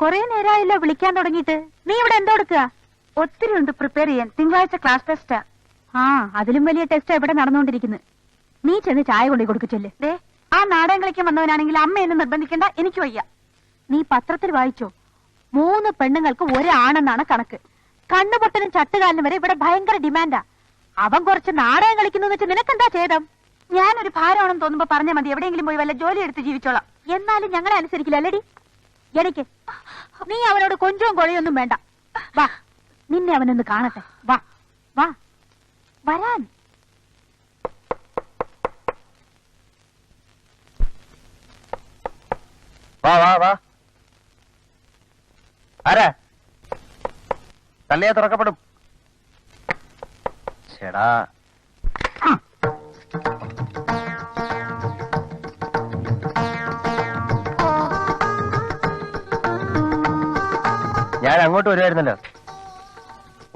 കൊറേ നേരമായല്ലോ വിളിക്കാൻ തുടങ്ങിയിട്ട്. നീ ഇവിടെ എന്തോ എടുക്കുക? ഒത്തിരി ഉണ്ട് പ്രിപ്പയർ ചെയ്യാൻ. തിങ്കളാഴ്ച ക്ലാസ് ടെസ്റ്റാ ആ. അതിലും വലിയ ടെസ്റ്റ് ഇവിടെ നടന്നുകൊണ്ടിരിക്കുന്നത് നീ ചെന്ന് ചായ കൊണ്ടു കൊടുക്കച്ചല്ലേ ദേ ആ നാടകം കളിക്കാൻ വന്നവനാണെങ്കിൽ അമ്മ എന്നെ നിർബന്ധിക്കണ്ട എനിക്ക് വയ്യ. നീ പത്രത്തിൽ വായിച്ചോ? മൂന്ന് പെണ്ണുങ്ങൾക്ക് ഒരാണെന്നാണ് കണക്ക്. കണ്ണുപൊട്ടനും ചട്ടുകാലിനും വരെ ഇവിടെ ഭയങ്കര ഡിമാൻഡാ. അവൻ കുറച്ച് നാടകം കളിക്കുന്നു വെച്ച് നിനക്കെന്താ ഛേദം? ഞാനൊരു ഭാരമാണെന്ന് തോന്നുമ്പോ പറഞ്ഞാൽ മതി. എവിടെയെങ്കിലും പോയി വല്ല ജോലി എടുത്ത് ജീവിച്ചോളാം. എന്നാലും ഞങ്ങളെ അനുസരിക്കില്ല അല്ലേടി? എനിക്ക് നീ അവനോട് കൊഞ്ചവും കൊഴയൊന്നും വേണ്ട. വാ നിന്നെ അവനൊന്ന് കാണട്ടെ. വാ വാ. വരാൻ. വാ വാ വാ. ആരാ? തള്ളിയാ തുറക്കപ്പെടും. ചേടാ. ഞാൻ അങ്ങോട്ട് വരുമായിരുന്നല്ലോ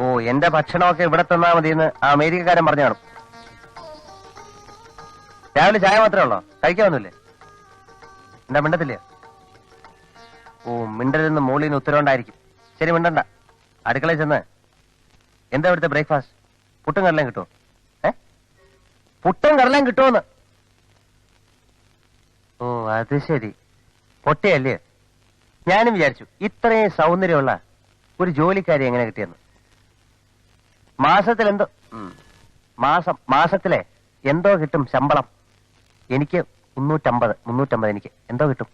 ഓ എന്റെ ഭക്ഷണമൊക്കെ ഇവിടെ തന്നാ മതിയെന്ന് ആ അമേരിക്കക്കാരൻ പറഞ്ഞു കാണും. രാവിലെ ചായ മാത്രമേ ഉള്ളോ? കഴിക്കാവുന്നില്ലേ എന്താ മിണ്ടത്തില്ല? ഓ മിണ്ടലെന്ന് മോളിൽ നിന്ന് ഉത്തരവുണ്ടായിരിക്കും. ശരി മിണ്ടണ്ട. അടുക്കളയിൽ ചെന്ന്. എന്താ ഇവിടുത്തെ ബ്രേക്ക്ഫാസ്റ്റ്? പുട്ടും കടലയും കിട്ടുമോ ഏ? പുട്ടും കടലയും കിട്ടുമോന്ന് ഓ അത് ശരി. പൊട്ടയല്ലേ? ഞാനും വിചാരിച്ചു ഇത്രയും സൗന്ദര്യമുള്ള ഒരു ജോലിക്കാരി എങ്ങനെ കിട്ടിയെന്ന്. മാസത്തിൽ എന്തോ. മാസം മാസത്തിലെ എന്തോ കിട്ടും ശമ്പളം. എനിക്ക് മുന്നൂറ്റമ്പത് മുന്നൂറ്റമ്പത് എനിക്ക്. എന്തോ കിട്ടും.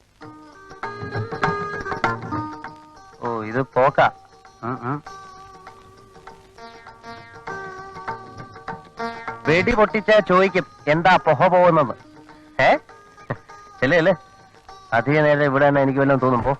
ഓ ഇത് പോക്ക. വെടി പൊട്ടിച്ച ചോദിക്കും എന്താ പൊഹ പോകുന്നത്? ഏ? ചെല്ലേ അധിക നേരം ഇവിടെ തന്നെ എനിക്ക് വല്ലതും തോന്നും. പോ.